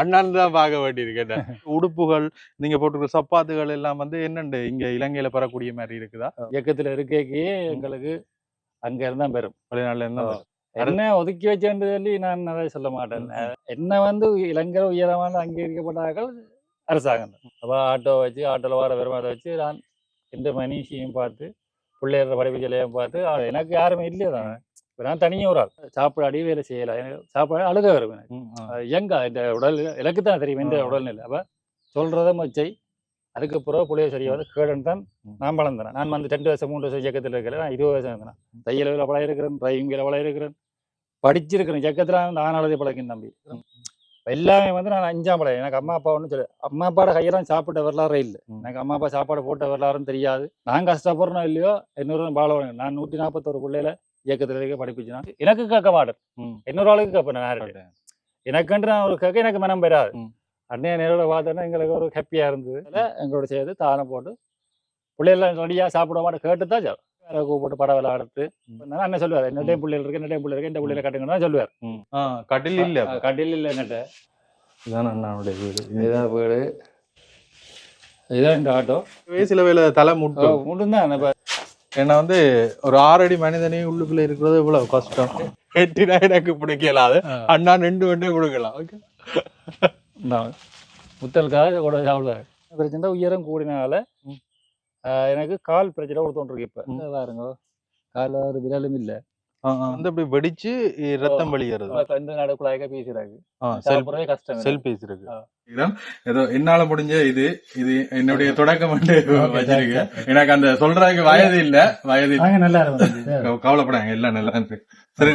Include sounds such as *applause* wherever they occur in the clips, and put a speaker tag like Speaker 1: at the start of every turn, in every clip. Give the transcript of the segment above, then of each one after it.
Speaker 1: அண்ணாந்து தான் பார்க்க வேண்டியிருக்கு. *laughs* உடுப்புகள் நீங்க போட்டிருக்கிற சப்பாத்துகள் எல்லாம் வந்து என்னண்டு இங்க இலங்கையில பெறக்கூடிய மாதிரி இருக்குதா?
Speaker 2: இயக்கத்துல இருக்கே எங்களுக்கு அங்க இருந்தா பெறும்.
Speaker 1: வெளிநாட்டுல இருந்தா.
Speaker 2: என்ன ஒதுக்கி வச்சேன்னு சொல்லி நான் அதை சொல்ல மாட்டேன். என்ன வந்து இளைஞர் உயரமான அங்கீகரிக்கப்பட்டார்கள்? அரசாங்கம் அப்போ ஆட்டோ வச்சு ஆட்டோவில் வர வருமானத்தை வச்சு நான் எந்த மனுஷியும் பார்த்து பிள்ளைகள படிப்பு சொல்லையும் பார்த்து எனக்கு யாருமே இல்லையே தானே. இப்போ நான் தனியாக ஒரு ஆள். சாப்பிடாடி வேலை செய்யலை. எனக்கு சாப்பாடு அழுக வரும் எனக்கு. எங்க இந்த உடல் எனக்கு தான் தெரியும் இந்த. உடல்நிலை. அப்போ சொல்கிறத மச்சை அதுக்கு பிறகு புள்ளைய சரியா வந்து கேடன் தான். நான் வளர்ந்தேன். நான் வந்து ரெண்டு வருஷம் மூணு வருஷம் இயக்கத்தில் இருக்கிறேன். நான் இருபது வருஷம் இருந்தேன். தையல் வேலை பழக இருக்கிறேன் டிரைவிங் வேலை இருக்கிறேன் படிச்சிருக்கிறேன். இயக்கத்தில் வந்து ஆனாலதே பழகின் தம்பி. எல்லாமே வந்து நான் அஞ்சாம் பழகம் எனக்கு அம்மா அப்பா ஒன்றும் சொல்லு அம்மா அப்பாவோட கையெல்லாம் சாப்பிட்ட வரலாறே இல்லை. எனக்கு அம்மா அப்பா சாப்பாடு போட்ட வரலாறும் தெரியாது. நான் கஷ்டப்படுறோம் இல்லையோ இன்னொரு பாலவன் நான் நூற்றி நாற்பத்தோரு பிள்ளையில இயக்கத்தில் இருக்க படிப்பிச்சுனா எனக்கு கேட்க மாட்டேன். இன்னொரு ஆளுக்கு கேட்பேன் நான். எனக்குன்ற நான் ஒரு கேட்க எனக்கு மனம் பெறாது. அன்னைய நேரோட பார்த்தோன்னா எங்களுக்கு ஒரு ஹாப்பியாக இருந்தது. எங்களோட சேர்த்து தானை போட்டு பிள்ளைகள் ரெடியாக சாப்பிட மாட்டேன். கேட்டு தான் சார் வேற கூப்பிட்டு படம் விளையாடுறது நான் அண்ணன் சொல்லுவார் என்னட்டே பிள்ளைகள் இருக்கு என்னட்டே பிள்ளை இருக்கு இந்த பிள்ளைகளை கட்டுங்கன்னு சொல்லுவார்.
Speaker 1: கட்டில் இல்ல
Speaker 2: கட்டில் இல்லை என்னட்ட
Speaker 1: இதுதான் அண்ணாவுடைய வீடு.
Speaker 2: இதான் வீடு. இதான் இந்த ஆட்டோ.
Speaker 1: சில வேலை தலை முட்டும்.
Speaker 2: முன்னும் இப்போ
Speaker 1: ஏன்னா வந்து ஒரு ஆறடி மனிதனே உள்ளுக்குள்ள இருக்கிறது இவ்வளவு கஷ்டம். எட்டினா எனக்கு பிடிக்கலாது. அண்ணா ரெண்டு வண்டே கொடுக்கலாம். ஓகே.
Speaker 2: நான் முத்தலுக்காக கூட சாப்பிடுவார் பிரச்சனை உயரம் கூடினால எனக்கு கால் பிரச்சனை கொடுத்தோன்றிருக்கு இப்போ. பாருங்க. காலில் ஒரு விரலும் இல்லை.
Speaker 1: வந்து அப்படி வெடிச்சு ரத்தம் வெளியேறது.
Speaker 2: இந்த நடுக்குள்ளாக பேசுறாங்க
Speaker 1: செல்
Speaker 2: சாப்பிடவே கஷ்டம்
Speaker 1: செல்
Speaker 2: ஆ.
Speaker 1: ஏதோ என்னால முடிஞ்ச இது இது என்னுடைய தொடக்கம் வச்சிருக்கேன் எனக்கு அந்த சொல்றதுக்கு வயது இல்ல வயது
Speaker 2: நல்லா
Speaker 1: கவலைப்படாங்க எல்லாம் நல்லா இருக்கு. சரி.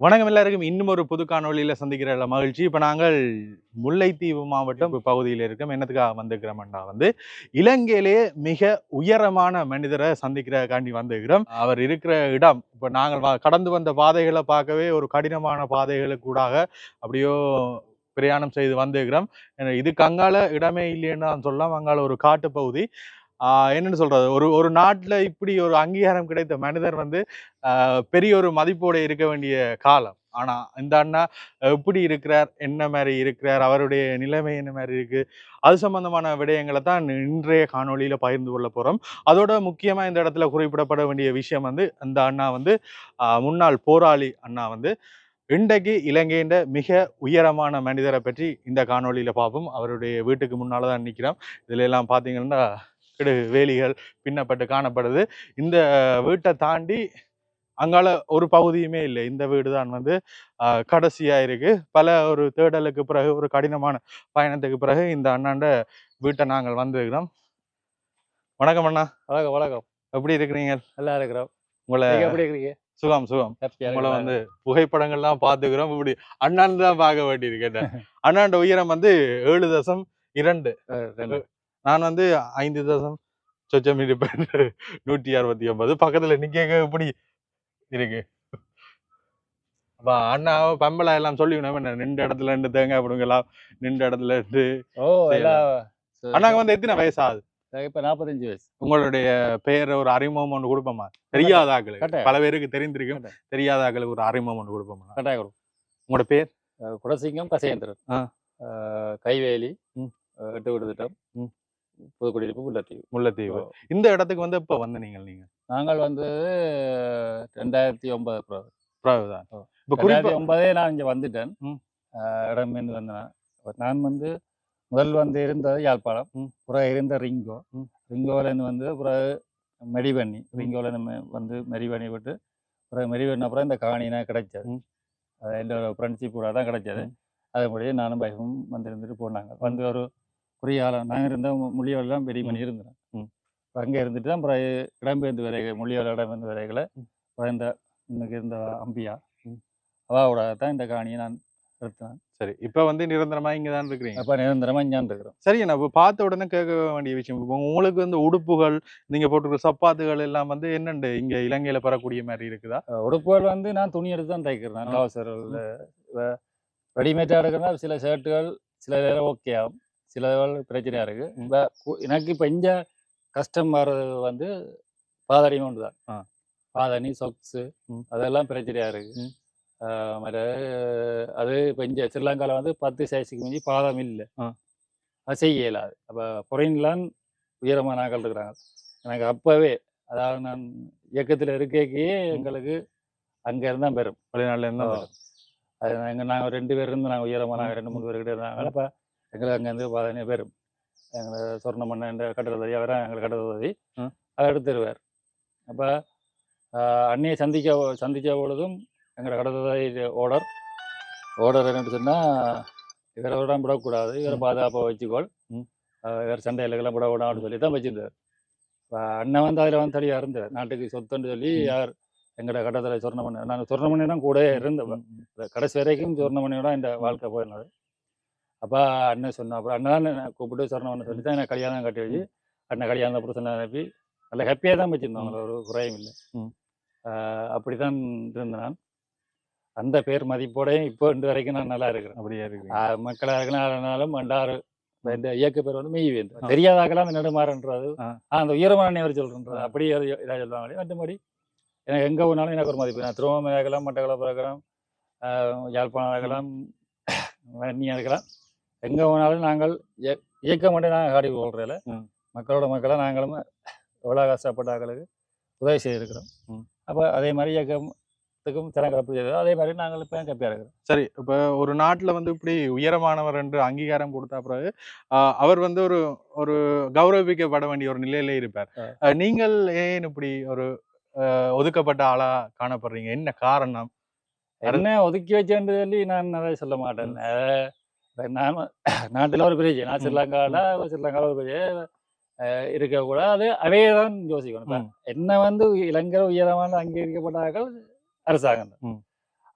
Speaker 1: வணக்கம் எல்லாருக்கும். இன்னும் ஒரு புது காணொளியில சந்திக்கிற மகிழ்ச்சி. இப்ப நாங்கள் முல்லைத்தீவு மாவட்டம் பகுதியில் இருக்கோம். என்னத்துக்காக வந்திருக்கிறோம்னா வந்து இலங்கையிலேயே மிக உயரமான மனிதரை சந்திக்கிறக்காண்டி வந்திருக்கிறோம். அவர் இருக்கிற இடம் இப்ப நாங்கள் கடந்து வந்த பாதைகளை பார்க்கவே ஒரு கடினமான பாதைகளுக்கு கூடாக அப்படியோ பிரயாணம் செய்து வந்திருக்கிறோம். ஏன்னா இதுக்கு அங்கால இடமே இல்லைன்னு நான் சொல்லலாம். அங்கால ஒரு காட்டு பகுதி ஆஹ் என்னன்னு சொல்றது? ஒரு ஒரு நாட்டில் இப்படி ஒரு அங்கீகாரம் கிடைத்த மனிதர் வந்து பெரிய ஒரு மதிப்போடு இருக்க வேண்டிய காலம். ஆனால் இந்த அண்ணா எப்படி இருக்கிறார்? என்ன மாதிரி இருக்கிறார்? அவருடைய நிலைமை என்ன மாதிரி இருக்குது அது சம்பந்தமான விடயங்களை தான் இன்றைய காணொலியில் பகிர்ந்து கொள்ள போகிறோம் அதோட முக்கியமாக இந்த இடத்துல குறிப்பிடப்பட வேண்டிய விஷயம் வந்து இந்த அண்ணா வந்து முன்னாள் போராளி அண்ணா வந்து இன்றைக்கு இலங்கையின் மிக உயரமான மனிதரை பற்றி இந்த காணொலியில் பார்ப்போம். அவருடைய வீட்டுக்கு முன்னால் தான் நிற்கிறோம் இதில் எல்லாம் பார்த்தீங்கன்னா கிடு வேலிகள் பின்னப்பட்டு காணப்படுது. இந்த வீட்டை தாண்டி அங்கால ஒரு பகுதியுமே இல்லை. இந்த வீடு தான் வந்து ஆஹ், கடைசியா இருக்கு. பல ஒரு தேடலுக்கு பிறகு ஒரு கடினமான பயணத்துக்கு பிறகு இந்த அண்ணாண்ட வீட்டை நாங்கள் வந்திருக்கிறோம். வணக்கம் அண்ணா.
Speaker 2: வணக்கம் வணக்கம்.
Speaker 1: எப்படி இருக்கிறீங்க?
Speaker 2: நல்லா இருக்கிறோம்.
Speaker 1: உங்களை
Speaker 2: எப்படி இருக்கிறீங்க?
Speaker 1: சுகம் சுகம். உங்களை வந்து புகைப்படங்கள்லாம் பார்த்துக்கிறோம். இப்படி அண்ணாந்து தான் பார்க்க வேண்டியிருக்கு அண்ணாண்ட உயரம் வந்து ஏழு தசம் இரண்டு. நான் வந்து ஐந்து தசம் சொச்சம் இருப்பேன் நூற்றி அறுபத்தி ஒன்பது. பக்கத்துல நிக்க எப்படி இருக்கு. அப்ப அண்ணா பம்பளை எல்லாம் சொல்லி என்ன நின்ற இடத்துல ரெண்டு தேங்காய் பிடுங்கலாம் நின்ற இடத்துல இருந்து
Speaker 2: ஓ
Speaker 1: அண்ணாக்கு வந்து எத்தனை வயசு ஆகுது
Speaker 2: இப்ப நாற்பத்தஞ்சு வயசு.
Speaker 1: உங்களுடைய பெயர் ஒரு அறிமுகம் ஒன்று கொடுப்போமா? தெரியாத ஆக்களுக்கு. பல பேருக்கு தெரிந்திருக்கும். தெரியாத ஆக்களுக்கு ஒரு அறிமுகம் ஒன்று கொடுப்போமா?
Speaker 2: கட்டாயம்
Speaker 1: உங்களோட பேர்?
Speaker 2: குடசிங்கம் கசேந்திரன் கைவேலி. எட்டு விடு திட்டம்
Speaker 1: ம்.
Speaker 2: புதுக்குடியிருப்பு முல்லைத்தீவு
Speaker 1: முல்லைத்தீவு. இந்த இடத்துக்கு வந்து இப்ப வந்து நீங்கள் நீங்க
Speaker 2: நாங்கள் வந்து ரெண்டாயிரத்தி ஒன்பது பிறகு
Speaker 1: பிறகுதான்
Speaker 2: ஓ.
Speaker 1: இப்ப குறிப்பா
Speaker 2: ரெண்டாயிரத்தி ஒன்பதே நான் இங்க வந்துட்டேன்
Speaker 1: ம்.
Speaker 2: அஹ் இடமேந்து வந்தேன் நான் வந்து முதல் வந்து இருந்தது யாழ்ப்பாணம். பிறகு இருந்த ரிங்கோ. ரிங்கோலேருந்து வந்து பிறகு மெடிவண்ணி ரிங்கோலேருந்து வந்து மெரிவண்ணி விட்டு பிறகு மெரிவண்ணி அப்புறம் இந்த காணினா கிடைச்சது. அது என்னோட ஃப்ரெண்ட்ஷிப் கூட தான் கிடைச்சது
Speaker 1: ம்.
Speaker 2: அதன்படியே நானும் பைஃபும் வந்து இருந்துட்டு போனாங்க வந்து ஒரு குறுகிய காலம் நாங்கள் இருந்த மொழியோலாம் பெரிய பண்ணி இருந்தேன்
Speaker 1: ம்.
Speaker 2: அங்கே இருந்துட்டு தான் பிறகு இடம்பெயர்ந்து வரைகள் மொழியோட இடம்பெயர்ந்து வரைகளை. அப்புறம் இந்த இன்னைக்கு இருந்த அம்பியா. அவாவோட தான் இந்த காணியை நான் எடுத்தேன்
Speaker 1: சரி. இப்ப வந்து நிரந்தரமா இங்க தான் இருக்கிறீங்க?
Speaker 2: அப்போ நிரந்தரமாக இஞ்சான் இருக்கிறோம்.
Speaker 1: சரி நான் இப்ப பார்த்த உடனே கேட்க வேண்டிய விஷயம் இப்ப உங்களுக்கு வந்து உடுப்புகள் நீங்க போட்டிருக்கிற சப்பாத்துகள் எல்லாம் வந்து என்னண்டு இங்க இலங்கையில பெறக்கூடிய மாதிரி இருக்குதா?
Speaker 2: உடுப்புகள் வந்து நான் துணி எடுத்து தான் தைக்கிறேன்.
Speaker 1: ஆ.
Speaker 2: டவுசர்கள் ரெடிமேடாக எடுக்கிறனா சில ஷர்ட்டுகள் சில நேரம் ஓகே ஆகும். சில பிரச்சனையாக இருக்கு.
Speaker 1: ம்.
Speaker 2: இப்ப கு- எனக்கு இப்போ இங்க கஷ்டம் வர்றது வந்து பாதடி ஒன்று தான். பாதணி சொக்ஸு. அதெல்லாம் பிரச்சனையா இருக்கு.
Speaker 1: ம்.
Speaker 2: ஆஹ் மற்ற அது இப்போ இங்கே ஸ்ரீலங்காவில் வந்து பத்து சைஸுக்கு மிஞ்சி பாதம் இல்லை. அது செய்ய இயலாது. அப்போ பொறையின்லாம் உயரமான ஆக்கள் இருக்கிறாங்க. எனக்கு அப்போவே அதாவது நான் இயக்கத்தில் இருக்கே எங்களுக்கு அங்கே இருந்தால் பெறும்
Speaker 1: வெளிநாட்டுல இருந்தா
Speaker 2: ஓ. அது நாங்கள் நாங்கள் ரெண்டு பேர் இருந்து நாங்கள் உயரமாக நாங்கள் ரெண்டு மூணு பேர் கிட்ட இருந்தாங்க. அப்போ எங்களுக்கு அங்கேருந்து பதினேழு பேரும் எங்களை சொர்ணமண்ண என்ற கட்டட உதவி அவரை எங்களை
Speaker 1: ம்.
Speaker 2: அதை எடுத்துருவார். அப்போ அன்னையை சந்திக்க சந்தித்த பொழுதும் எங்களை கட்டட உதவி ஓடர் ஓடர் என்னன்னு சொன்னால் இவரை விட விடக்கூடாது. இவரை பாதுகாப்பாக வச்சுக்கோள். இவர் சண்டைகளுக்கெல்லாம் விட விடான்னு சொல்லி தான் வச்சிருந்தார். இப்போ அண்ணன் வந்து அதில் வந்து தனியாக இருந்தார். நாட்டுக்கு சொத்துன்னு சொல்லி. யார் எங்களோட கட்டத்தில் சொர்ணமண்ண நாங்கள் சொர்ணமண்ணி தான் கூட இருந்தோம். கடைசி வரைக்கும் சொர்ணமணியோட இந்த வாழ்க்கை போயிருந்தது அப்போ அண்ணன் சொன்ன அப்புறம் அண்ணன் தான் கூப்பிட்டு சொர்ணமண்ணன் சொல்லி தான் எனக்கு கல்யாணம் கட்டி வச்சு. அண்ணன் கல்யாணம் அப்புறம் சொன்ன அனுப்பி நல்ல ஹாப்பியாக தான் வச்சுருந்தோம். அவங்கள ஒரு குறையும் இல்லை. அப்படி தான் இருந்தேன். நான் அந்த பேர் மதிப்போடையும் இப்போ இன்று வரைக்கும் நான் நல்லா இருக்கிறேன்.
Speaker 1: அப்படியே இருக்கு
Speaker 2: ஆஹ் மக்களாக இருக்கனாலும் மண்டாறு இந்த இயக்க பேர் வந்து மெய்வேந்து தெரியாதாக்கெல்லாம் அந்த நெடுமாறன்றது அந்த உயரமான நேவர் சொல்றன்றது. அப்படி இதாக சொல்லுவாங்க மற்றபடி எனக்கு எங்கே போனாலும் எனக்கு ஒரு மதிப்பு. நான் திருவண்ணாமலை இருக்கலாம் மட்டக்களப்பு இருக்கலாம் யாழ்ப்பாணம் இருக்கலாம் வன்னியா இருக்கலாம் எங்கே போனாலும் நாங்கள் இய- இயக்கம் மட்டும் நாங்கள் காடி போடுறதில்ல. மக்களோட மக்களாக நாங்களும் எவ்வளோ கஷ்டப்பட்டாக்களுக்கு உதவி செய்திருக்கிறோம். அப்போ அதே மாதிரி இயக்கத்துக்கும் திறன் கப்பு செய்தோம் அதே மாதிரி நாங்கள் இப்போ கப்பியாக இருக்கிறோம்
Speaker 1: சரி இப்ப ஒரு நாட்டுல வந்து இப்படி உயரமானவர் என்று அங்கீகாரம் கொடுத்த பிறகு அவர் வந்து ஒரு ஒரு கௌரவிக்கப்பட வேண்டிய ஒரு நிலையில இருப்பார். நீங்கள் ஏன் இப்படி ஒரு ஒதுக்கப்பட்ட ஆளா காணப்படுறீங்க? என்ன காரணம்?
Speaker 2: என்ன ஒதுக்கி வச்சேன்னு சொல்லி நான் அதை சொல்ல மாட்டேன். நாம நாட்டில் ஒரு பிரச்சனை நான். ஸ்ரீலங்காவில் ஸ்ரீலங்காவில் ஒரு பிரச்சனை அஹ் இருக்கக்கூடாது அவையே தான் யோசிக்கணும். என்ன வந்து இளைஞர் உயரமான அங்கீகரிக்கப்பட்டார்கள்? அரசாங்கம். தான்
Speaker 1: ம்.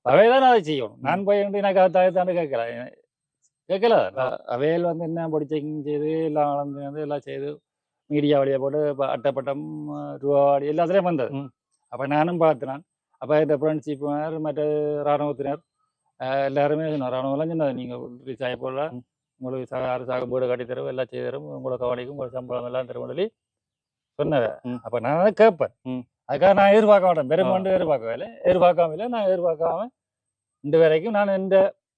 Speaker 2: அவை தான் அதை செய்யணும். நான் போய் எனக்கு அதை தாண்டு கேட்கல? கேட்கல அவையில் வந்து என்ன படிச்சிங் செய்து எல்லாம் வளர்ந்து வந்து எல்லாம் செய்து மீடியா வழியாக போட்டு அட்டைப்பட்டம் ரூபாடி எல்லாத்துலேயும் வந்தது. அப்போ நானும் பார்த்தேன் அப்போ இந்த ஃப்ரெண்ட்ஷிப்பினர் மற்ற இராணுவத்தினர் எல்லாருமே இராணுவம்லாம் சொன்னது நீங்கள் ரிலீஸ் ஆகி போடல
Speaker 1: ம்.
Speaker 2: உங்களுக்கு சக அரசாங்கம் வீடு கட்டி தரும் எல்லாம் செய்து தரும் உங்களோட கவனிக்கும் உங்களோட சம்பளம் எல்லாம் தரும் சொல்லி சொன்னது. அப்போ நான் அதை கேட்பேன். அதுக்காக நான் எதிர்பார்க்க மாட்டேன். பெருமாண்டு எதிர்பார்க்கவே இல்லை எதிர்பார்க்காம இல்லை நான் எதிர்பார்க்காம இந்த வரைக்கும் நான் எந்த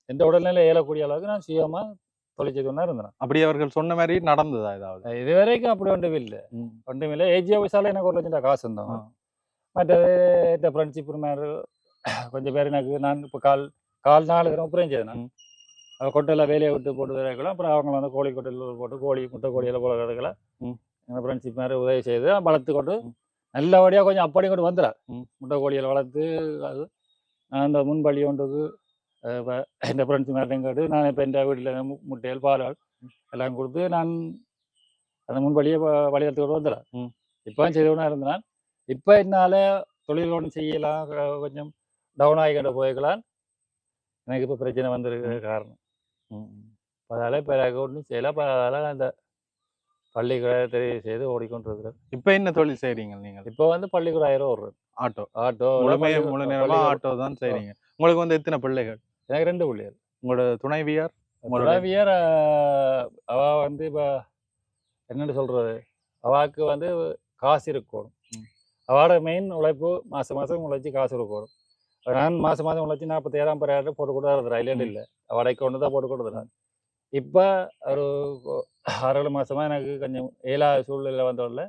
Speaker 2: எந்த உடல்நிலை இயலக்கூடிய அளவுக்கு நான் சுயமாக கொண்டா இருந்தேன்
Speaker 1: அப்படி அவர்கள் சொன்ன மாதிரி நடந்ததா ஏதாவது
Speaker 2: இது வரைக்கும் அப்படி ஒன்றும் இல்லை. ஒன்றும் இல்லை ஏஜி ஆஃபீஸால் எனக்கு ஒரு லட்சம் காசு இருந்தோம். மற்றது இந்த ஃப்ரெண்ட்ஷிப் மாதிரி கொஞ்சம் பேர் எனக்கு நான் இப்போ கால் கால் நாலு கிராம் புரியும் செய்தேன் நான்
Speaker 1: ம்.
Speaker 2: அவ கொட்டையில் வேலையை விட்டு போட்டு வைக்கலாம் அப்புறம் அவங்க வந்து கோழி கொட்டையில் போட்டு கோழி முட்டை கோழியில் போல கிடக்கல
Speaker 1: ம்.
Speaker 2: எங்கள் ஃப்ரெண்ட்ஷிப் மாதிரி உதவி செய்து வளர்த்து கொண்டு. நல்லபடியாக கொஞ்சம் அப்படி கொண்டு வந்துடுறேன்
Speaker 1: ம்.
Speaker 2: முட்டை கோழியில் வளர்த்து அது நான் அந்த முன்பள்ளி ஒன்றுக்கு இப்ப இந்த ஃப்ரெண்ட்ஸ் மாதிரி கேட்டு நான் இப்போ இந்த வீட்டில் முட்டைகள் பால்கள் எல்லாம் கொடுத்து நான் அந்த முன்பள்ளியை வழியெடுத்து கொண்டு வந்துடுறேன். இப்போ செய்தவனா இருந்தேன் இப்போ என்னால் தொழில் ஒன்று செய்யலாம் கொஞ்சம் டவுன் ஆகிக்கிட்ட போய்க்கலாம் எனக்கு இப்போ பிரச்சனை வந்திருக்கிற காரணம். அதனால் இப்போ ஒன்றும் செய்யலை. அப்போ அதனால் அந்த பள்ளிக்கூட தெரிவு செய்து ஓடிக்கொண்டிருக்கிறேன்
Speaker 1: இப்ப என்ன தொழில் செய்றீங்க நீங்கள்?
Speaker 2: இப்போ வந்து பள்ளிக்கூட ஆயிரம் ஓடுறேன்
Speaker 1: ஆட்டோ.
Speaker 2: ஆட்டோ
Speaker 1: முழுமை முழு நேரமா ஆட்டோ. தான் செய்றீங்க. உங்களுக்கு வந்து எத்தனை பிள்ளைகள்?
Speaker 2: எனக்கு ரெண்டு பிள்ளைகள்.
Speaker 1: உங்களோட துணைவியார்
Speaker 2: துறவியர் அவ வந்து இப்போ என்னன்னு சொல்றது? அவாக்கு வந்து காசு இருக்கணும். அவளோட மெயின் உழைப்பு மாசம் மாசம் உழைச்சி காசு இருக்கணும் நான் மாசம் மாசம் உழைச்சி நாற்பத்தாயிரம் பத்தாயிரம் போட்டு கொடுத்துறேன் இல்லைன்னு
Speaker 1: ம்.
Speaker 2: இல்லை அவடை கொண்டு தான் போட்டு கொடுத்துறேன் இப்போ ஒரு ஆறு ஏழு மாசமா எனக்கு கொஞ்சம் ஏழாவது சூழ்நிலை வந்தோடல.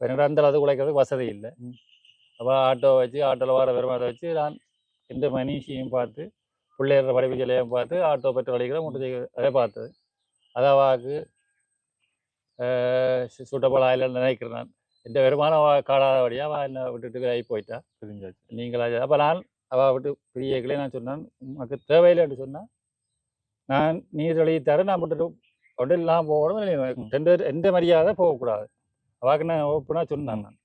Speaker 2: என்னோட அந்த அளவுக்கு உழைக்கிறதுக்கு வசதி இல்லை. அப்போ ஆட்டோ வச்சு ஆட்டோவில் வர வருமானத்தை வச்சு நான் இந்த மனிஷியும் பார்த்து பிள்ளைகள படிப்பு சொல்லியும் பார்த்து ஆட்டோ அடிக்கிற முட்டை செய்கிற அதை பார்த்தது அதாவாக்கு சூட்டபிள் ஆயில் நினைக்கிறேன் நான் இந்த வருமானம் அவ காடாதபடியாக அவள் என்னை விட்டுட்டு ஆகி போயிட்டா
Speaker 1: தெரிஞ்சாச்சு
Speaker 2: நீங்களா அப்போ நான் அவள் விட்டு பிரியக்களே நான் சொன்னேன் உனக்கு தேவையில்லைன்னு சொன்னால் நான் நீர் எழுதி தர நான் விட்டுட்டு ஒன்றும் இல்லாமல் போகணும். எந்த எந்த மரியாதை போகக்கூடாது. அவாக்கு நான் ஓப்பனாக சொன்னேன் நான்.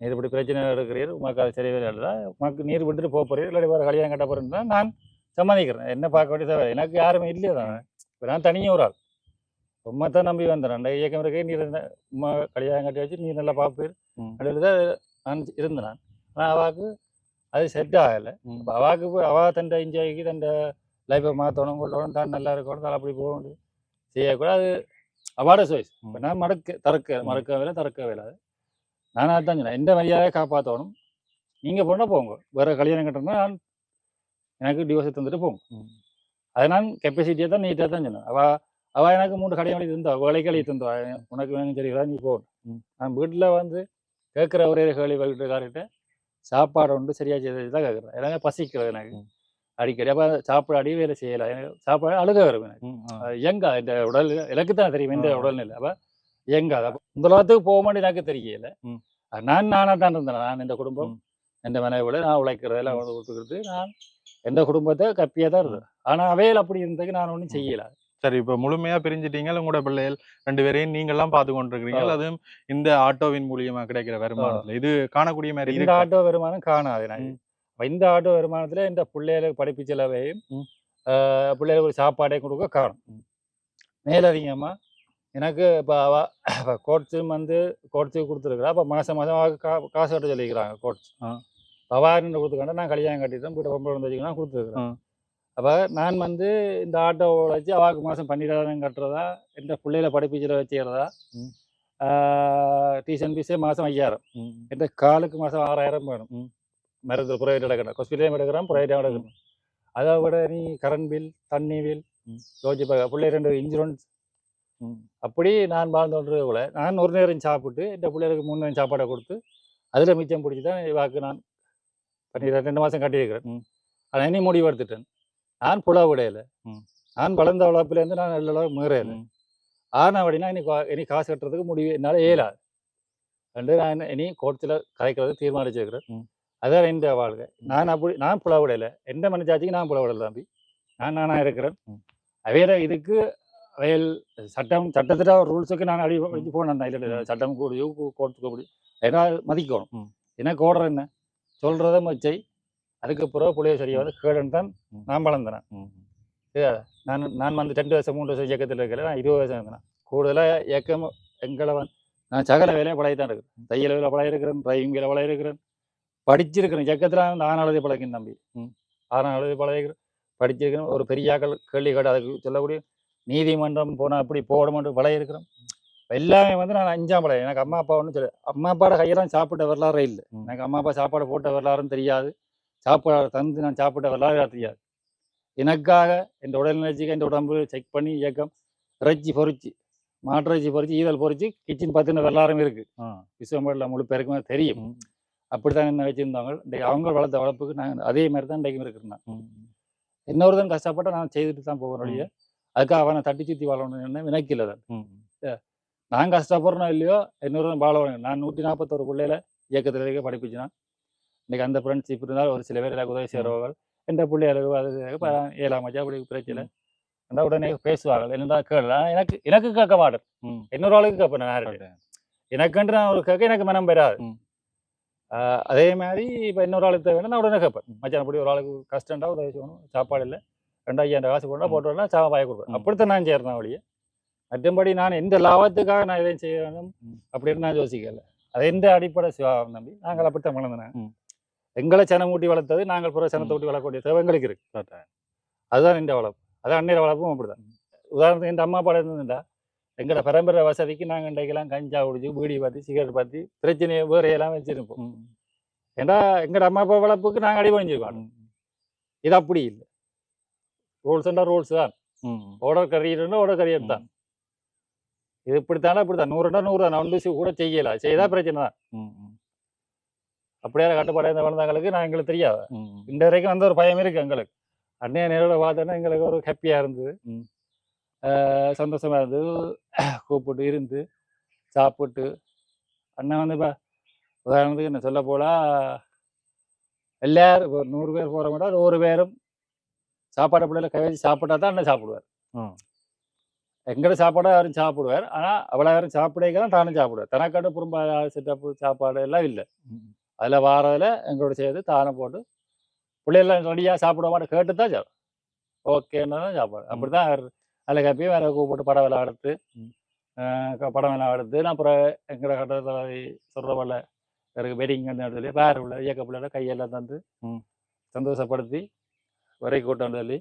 Speaker 2: நீர் இப்படி பிரச்சனை எடுக்கிறீர் உமக்கு அது சரி இல்லை உமக்கு நீர் விட்டுட்டு போக போறீர் இல்லாட்டி வேறு கல்யாணம் கட்ட போறேன்னா நான் சம்மதிக்கிறேன். என்ன பார்க்க வேண்டிய தேவை எனக்கு யாருமே இல்லையா தான் இப்போ நான் தனியாக ஒரு ஆள். உண்மை தான் நம்பி வந்தேன். ரெண்டு இயக்கம் இருக்கே நீர் என்ன உமா கல்யாணம் கட்டி வச்சு நீர் நல்லா பார்ப்பீர். அப்படின்னு தான் நான் இருந்தேன் நான். ஆனால் அவாக்கு அது செட் ஆகலை. அவாக்கு போய் அவா தன் என்ஜாய்க்கு தன் லைஃப்பை மாற்றணும் கொள்ளணும் தான் நல்லா இருக்கணும் தான் அப்படி போக முடியும். செய்யக்கூடாது அவாட சாய்ஸ் இப்போ நான் மடக்க தறக்க மறக்கவே இல்லை தறக்கவே இல்லை நானாக தான் சொன்னேன் எந்த மரியாதையை காப்பாற்றணும் நீங்கள் போனால் போங்க. வேறு கல்யாணம் கட்டணும்னா நான் எனக்கு டிவோர்ஸ் தந்துட்டு போங்க. அதை நான் கெப்பாசிட்டியை தான் நீட்டாக தான் சொன்னேன். அவள் அவள் எனக்கு மூணு கடையாளி தந்தா வேலை கழி தந்தா. உனக்கு வேணும் சரிங்களா நீ போ. நான் வீட்டில் வந்து கேட்குற ஒரே கேள்வி வீட்டுக்காரிட்ட சாப்பாடு ஒன்று சரியா செய்து தான் கேட்குறேன். எனக்கு பசிக்கிறது எனக்கு. அடிக்கடி அப்போ சாப்பிடாடி வேலை செய்யலை. எனக்கு சாப்பாடு அழுக வரும் எனக்கு. இயங்கா இந்த உடல் எனக்கு தான் தெரியும் இந்த. உடல்நிலை. அப்போ இயங்காது. அப்போ இந்த உலகத்துக்கு போக மாட்டேன் எனக்கு தெரியல. நான் நானாக தான் இருந்தேன். நான் இந்த குடும்பம். எந்த மனைவிட நான் உழைக்கிறதெல்லாம் கொடுத்துக்கிறது நான் எந்த குடும்பத்தை கப்பியாக தான் இருந்தேன். ஆனால் அவையில் அப்படி இருந்ததுக்கு நான் ஒன்றும் செய்யலை.
Speaker 1: சரி இப்ப முழுமையா பிரிஞ்சிட்டீங்க. உங்களோட பிள்ளைகள் ரெண்டு பேரையும் நீங்க எல்லாம் பார்த்து கொண்டிருக்கிறீங்க. அதுவும் இந்த ஆட்டோவின் மூலியமா கிடைக்கிற வருமானத்துல. இது காணக்கூடிய மாதிரி
Speaker 2: இந்த? ஆட்டோ வருமானம் காணாது. இந்த ஆட்டோ வருமானத்தில் இந்த பிள்ளைகளுக்கு படிப்பு செலவையும் பிள்ளைகளுக்கு ஒரு சாப்பாடையும் கொடுக்க காணும்.
Speaker 1: ம்.
Speaker 2: மேலதிகமாக எனக்கு இப்போ அவ கோட்ஸும் வந்து கோட்ஸுக்கு கொடுத்துருக்குறா. அப்போ மாதம் மாதம் அவ கா காசு கட்ட சொல்லிக்கிறாங்க கோட்ஸ்
Speaker 1: ஆ.
Speaker 2: பவாரின்னு கொடுத்துக்கண்டா நான் கல்யாணம் கட்டிட்டேன் வீட்டை பொம்பளை வந்து வச்சுக்கலாம் கொடுத்துருக்குறேன். அப்போ நான் வந்து இந்த ஆட்டோ வச்சு அவாக்கு மாதம் பன்னிரெண்டாயிரம் கட்டுறதா இந்த பிள்ளைகளை படிப்பு செலவு வச்சுக்கிறதா. டியூஷன் ஃபீஸே மாதம் ஐயாயிரம் என்ற காலுக்கு மாதம் ஆறாயிரம் வேணும்
Speaker 1: ம்.
Speaker 2: மருத்துவ ப்ரைவேட் எடுக்கணும் ஹாஸ்பிட்டலையும் எடுக்கிறோம் ப்ரைவேட்டாக எடுக்கணும் அதை விட நீ கரண்ட் பில் தண்ணி பில். யோசிச்சு பார்க்க பிள்ளை ரெண்டு இன்சூரன்ஸ். அப்படி நான் வாழ்ந்தோன்றது போல நான் ஒரு நேரம் சாப்பிட்டு இந்த பிள்ளைகளுக்கு மூணு நேரம் சாப்பாடை கொடுத்து அதில் மிச்சம் பிடிச்சி தான் வாக்கு நான் பண்ணி ரெண்டு மாதம் கட்டியிருக்கிறேன். ஆனால் இனி முடிவு எடுத்துட்டேன் நான் புல விடையில. நான் வளர்ந்த வளர்ப்புலேருந்து நான் நல்ல அளவு மீறையில
Speaker 1: ம்.
Speaker 2: ஆனா அப்படின்னா இனி இனி காசு கட்டுறதுக்கு முடிவு என்னால் இயலாது. ரெண்டு நான் இனி கோர்ட்டில் கதைக்கிறது தீர்மானிச்சிருக்கிறேன். அதான் இந்த வாழ்க்கை. நான் அப்படி நான் புலவிடலை எந்த மனுச்சாச்சுக்கு நான் புலவிடல தம்பி. நான் நானா இருக்கிறேன். அவையில இதுக்கு அவையல் சட்டம் சட்டத்திட்ட ரூல்ஸுக்கு நான் அடி வச்சு போனேன். இல்லை. சட்டம் கூடியோ கோர்ட்டுக்கு கூடியோ. ஏன்னா மதிக்கணும்.
Speaker 1: ம்.
Speaker 2: எனக்கு ஓடுற என்ன? சொல்கிறத மச்சை. அதுக்கு பிறகு புளிய சரியாக வந்து கேடுன்னு தான். நான் வளர்ந்தேன்.
Speaker 1: ம்,
Speaker 2: நான் நான் வந்து ரெண்டு வருஷம் மூணு வருஷம் இயக்கத்தில் இருக்கல நான் இருபது வருஷம் இருந்தேன். கூடுதலாக இயக்கம் எங்களை வந்து நான் சகல வேலையை பழகி தான் இருக்கிறேன் தையல் வேலை பழகி இருக்கிறேன் டிரைவிங் வேலை பழகி இருக்கிறேன் படிச்சிருக்கிறேன். இயக்கத்தில் வந்து ஆனாளதி பழகின் தம்பி.
Speaker 1: ம்.
Speaker 2: ஆனாளதி பழகிக்கிறேன். படிச்சிருக்கிறேன். ஒரு பெரியாக்கள் கேள்வி கேட்டு அதுக்கு சொல்லக்கூடிய நீதிமன்றம் போனால் அப்படி போடமாட்டு பழகி இருக்கிறேன் எல்லாமே வந்து நான் அஞ்சாம் பழகி எனக்கு அம்மா அப்பா ஒன்றும் சொல்லு அம்மா அப்பாவோட கையெல்லாம் சாப்பிட்ட வரலாறே இல்லை. எனக்கு அம்மா அப்பா சாப்பாடு போட்ட வரலாறும் தெரியாது. சாப்பாடு தந்து நான் சாப்பிட்ட வரலாறு தெரியாது எனக்காக என் உடல்நிலைக்கு என் உடம்பு செக் பண்ணி இயக்கம். இறைச்சி பொறிச்சு மாட்டு இறைச்சி பொறிச்சு ஈதல் பொறிச்சு கிச்சன் பற்றின வரலாறும் இருக்கு.
Speaker 1: ஆ,
Speaker 2: விஸ்வம்படில் முழு பேருக்குமே தெரியும். அப்படித்தான் என்ன வச்சிருந்தாங்க. இந்த அவங்க வளர்த்த வளர்ப்புக்கு நான் அதே மாதிரி தான் இன்றைக்கும் இருக்கிறேன் நான்.
Speaker 1: ம்,
Speaker 2: இன்னொருத்தன் கஷ்டப்பட்டு நான் செய்துட்டு தான் போவேன் அதுக்காக அவனை தட்டி சுற்றி வாழணும்னு எனக்கு இல்லை தான் நான் கஷ்டப்படுறோம் இல்லையோ இன்னொருத்தன் வாழ வேணும் நான் நூற்றி நாற்பத்தோரு பிள்ளையில இயக்கத்தில் இருக்க படிப்பிச்சுனா இன்னைக்கு அந்த ஃப்ரெண்ட்ஷிப் இருந்தால் ஒரு சில பேர் எனக்கு உதவி செய்கிறவர்கள் எந்த பிள்ளைகளுக்கு அது ஏழாம் மச்சா அப்படி பிரச்சனை. இருந்தால் உடனே பேசுவாங்க என்னடா கேளு ஆனா எனக்கு எனக்கு கேட்க மாட்டேன். இன்னொரு ஆளுக்கு கேட்பேன் நான். எனக்குன்ட்டு நான் ஒரு கேட்க எனக்கு மனம் பெறாது அதே மாதிரி இப்போ இன்னொரு ஆளுக்கு தேவைன்னா நான் உடனே கேட்பேன். மச்சான் அப்படி ஒரு ஆளுக்கு கஷ்டம்டா உதவி செய்யணும். சாப்பாடு இல்லை. ரெண்டாயிரம் காசு போட்டா
Speaker 1: ம்.
Speaker 2: போட்டு வரலாம் சாவை பாய கொடுப்பேன். அப்படித்தான் நான் சேர்றேன் வழியே மற்றபடி நான் எந்த லாபத்துக்காக நான் எதையும் செய்ய வேணும்
Speaker 1: ம்.
Speaker 2: அப்படின்னு நான் யோசிக்கல. அது எந்த அடிப்படை சிவாகம் நம்பி நாங்கள் அப்படித்தான் வளர்ந்தேன். எங்களை சனம் ஊட்டி வளர்த்தது நாங்கள் பிற சனத்தை ஊட்டி வளர்க்கக்கூடிய தேவை எங்களுக்கு இருக்கு. அதுதான் இந்த வளர்ப்பு அதான் அன்னைய வளர்ப்பும் அப்படிதான். உதாரணத்துக்கு எங்கள் அம்மா அப்பா இருந்துட்டா எங்களோட பரம்பரை வசதிக்கு நாங்கள் இன்றைக்கெல்லாம் கஞ்சா குடிச்சு பீடி பார்த்து சிகரெட் பார்த்து பிரச்சனையை வேறு எல்லாம் வச்சிருப்போம். ஏன்னா எங்களோட அம்மா அப்பா வளர்ப்புக்கு நாங்கள் அடி வாங்கியிருக்கோம்
Speaker 1: ம்,
Speaker 2: இது அப்படி இல்லை. ரூல்ஸ்ன்றா ரூல்ஸ் தான். ஓடர் கரியர்னா ஓடர் கரியர் தான் இது இப்படித்தானே இப்படித்தான். நூறுனா நூறு தான். ஒன்று கூட செய்யல. செய்தா பிரச்சனை தான். அப்படியே கட்டுப்பாடு இருந்த வளர்ந்தவங்களுக்கு நான் எங்களுக்கு தெரியாது. இந்த வரைக்கும் வந்து ஒரு பயம் இருக்கு எங்களுக்கு. அன்னைய நேரோட பார்த்தோன்னா எங்களுக்கு ஒரு ஹாப்பியாக இருந்தது.
Speaker 1: ம்.
Speaker 2: ஆஹ் சந்தோஷமா இருந்தது. கூப்பிட்டு இருந்து சாப்பிட்டு. அண்ணன் வந்து இப்போ உதாரணத்துக்கு என்ன சொல்ல போனா எல்லாரும் ஒரு நூறு பேர் போகிற கூட ஒரு பேரும் சாப்பாடு பிள்ளைல கை வச்சு சாப்பிட்டா தான் அண்ணன் சாப்பிடுவார்.
Speaker 1: ம்.
Speaker 2: எங்கட சாப்பாடு யாரும் சாப்பிடுவார். ஆனால் அவ்வளோ யாரும் சாப்பிடக்க தான் தானும் சாப்பிடுவார். தனக்காட்டு குடும்ப செட்டப்பு சாப்பாடு எல்லாம் இல்லை. அதில் வாரதில் எங்களோட சேர்த்து தானை போட்டு பிள்ளைகள்லாம் ரெடியாக சாப்பிட மாட்டேன். கேட்டு தான் சாப்பிடும் ஓகேன்னா தான் சாப்பாடு
Speaker 1: ம்.
Speaker 2: அப்படி தான் அதில் கப்பி வேற கூப்பிட்டு படம் விளையாடுறது படம் விளையாடுறது நான் அப்புறம் எங்களோட கட்டத்தில் சொல்கிற போல எனக்கு வெட்டிங் சொல்லி வேறு உள்ள இயக்க பிள்ளையோட கையெல்லாம் தந்து. சந்தோஷப்படுத்தி வரை கூட்டம் சொல்லி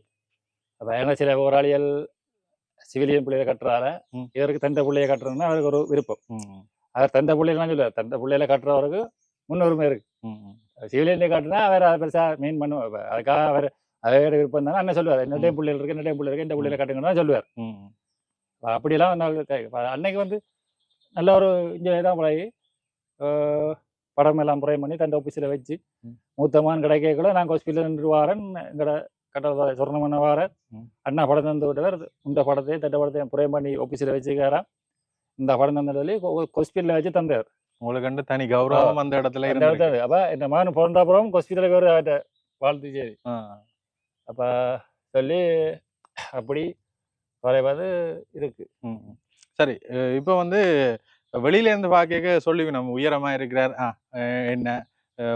Speaker 2: அப்போ எங்க சில போராளிகள் சிவிலியன் பிள்ளைய கட்டுறார. இவருக்கு தந்த பிள்ளைய கட்டுறதுன்னா அவருக்கு ஒரு விருப்பம். அவர் தந்த பிள்ளைலாம் சொல்லுவார். தந்த பிள்ளையில கட்டுறவருக்கு முன்னுரிமை இருக்கு.
Speaker 1: ம், ம்.
Speaker 2: சிவிலியன்ல காட்டுனா அவர் அதை பெருசா மெயின் பண்ணுவார் அதுக்காக அவர் அவர் விருப்பம் தானே அண்ணன் சொல்லுவார் என்னுடைய பிள்ளைகள் இருக்கு என்னுடைய பிள்ளை இருக்கு இந்த பிள்ளைகளை காட்டுங்கன்னா சொல்லுவார். அப்படியெல்லாம் அன்னைக்கு வந்து நல்ல ஒரு இன்ஜினியர் தான் பழகி படம் எல்லாம் புரை பண்ணி தன் ஆஃபீஸில் வச்சு. மூத்தமான் கிடைக்கக்குள்ள நாங்கள் ஹாஸ்பிட்டல் நின்று வாரன் எங்கட கட்டளை சொர்ணமண்ண வார. அண்ணா படம் தந்து விட்டவர் இந்த படத்தையும் தட்ட படத்தையும் புரை பண்ணி ஆஃபீஸில் வச்சுக்காராம் இந்த படம் தந்தது சொல்லி ஹாஸ்பிட்டலில் வச்சு தந்தார்.
Speaker 1: உங்களுக்கு தனி கௌரவம் அந்த இடத்துல
Speaker 2: அந்த
Speaker 1: இருந்து
Speaker 2: இடத்துல அப்போ இந்த மகன் பிறந்த அப்புறம் ஹாஸ்பிட்டலுக்கு ஒரு அவர்கிட்ட வாழ்த்து செய்தி. அப்போ சொல்லி அப்படி வரைவது இருக்கு.
Speaker 1: சரி இப்ப வந்து வெளியில இருந்து பாக்க சொல்லுவீங்க நம்ம உயரமா இருக்கிறார் ஆ, என்ன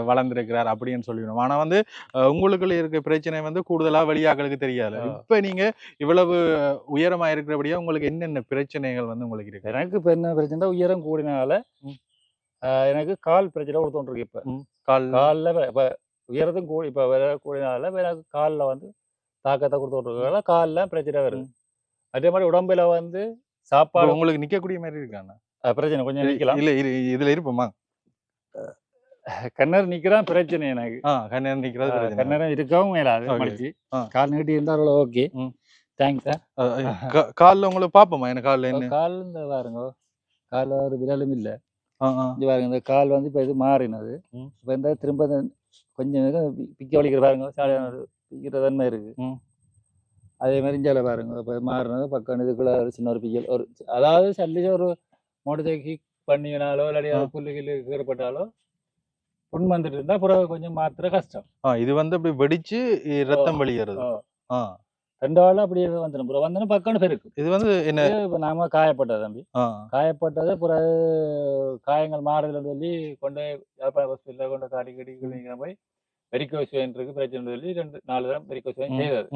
Speaker 1: வளர்ந்திருக்கிறார் அப்படின்னு சொல்லிக்கணும். ஆனா வந்து உங்களுக்குள்ள இருக்க பிரச்சனை வந்து கூடுதலா வெளியாக்களுக்கு தெரியாது. இப்ப நீங்க இவ்வளவு உயரமா இருக்கிறபடியா உங்களுக்கு என்னென்ன பிரச்சனைகள் வந்து உங்களுக்கு இருக்கு?
Speaker 2: எனக்கு இப்போ என்ன பிரச்சனை உயரம் கூடினால எனக்கு கால் பிரச்சனை கொடுத்தோன்றிருக்கு இப்போ.
Speaker 1: கால்
Speaker 2: காலில் இப்போ உயரத்தும் கூடி இப்போ வேற கூடினால எனக்கு காலில் வந்து தாக்கத்தை கொடுத்துட்ருக்கனால காலில் பிரச்சனை வருது. அதே மாதிரி உடம்புல வந்து சாப்பாடு
Speaker 1: உங்களுக்கு நிக்கக்கூடிய மாதிரி இருக்காங்க
Speaker 2: அஹ் பிரச்சனை கொஞ்சம் நிற்கலாம்
Speaker 1: இல்ல இதுல இருப்போமா?
Speaker 2: கண்ணர் நிற்கிறான் பிரச்சனை எனக்கு.
Speaker 1: கண்ணேர் நிக்கிறது பிரச்சனை.
Speaker 2: கண்ணரம் இருக்கவும் மேலாது. மடிச்சு. கால் நீட்டி இருந்தாலும் ஓகே. Thanks sir.
Speaker 1: கால்ல உங்களுக்கு பாப்போமா எனக்கு கால்ல என்ன?
Speaker 2: கால் இந்த பாருங்க. காலில் ஒரு விரலும் இல்லை. இங்க பாருங்க இந்த கால் வந்து இப்போ இது மாறினது. இப்போ இந்த திரும்ப கொஞ்சம் பிக்க வலிக்கிற பாருங்க சாலையான பிக்கிற தன்மை இருக்கு. அதே மாதிரி இஞ்சால பாருங்க இப்போ மாறினது பக்கம் இதுக்குள்ள ஒரு சின்ன ஒரு பிக்கல் ஒரு அதாவது சல்லிச்சு ஒரு மோட்டர் சைக்கிள் பண்ணினாலோ இல்லாட்டி புல்லு கில்லு கீறப்பட்டாலோ புண் வந்துட்டு இருந்தா அப்புறம் கொஞ்சம் மாத்திர கஷ்டம்.
Speaker 1: இது வந்து அப்படி வெடிச்சு ரத்தம் வெளியேறது.
Speaker 2: ஆ. ரெண்டு ஆள் அப்படியே வந்துடும் அப்புறம் வந்தோன்னா பக்கம் பெருக்கு
Speaker 1: இது வந்து என்ன?
Speaker 2: இப்போ நாம காயப்பட்டது தம்பி. காயப்பட்டது பிறகு காயங்கள் மாறுதல் சொல்லி கொண்டு யாழ்ப்பாண ஹாஸ்பிட்டலில் கொண்டு காட்டி கட்டி கிளினிக்கிற போய் வெரிக்கோஸ் வெயின் இருக்கு. பிரச்சனை சொல்லி ரெண்டு நாலு தரம்
Speaker 1: ம்.
Speaker 2: செய்தது.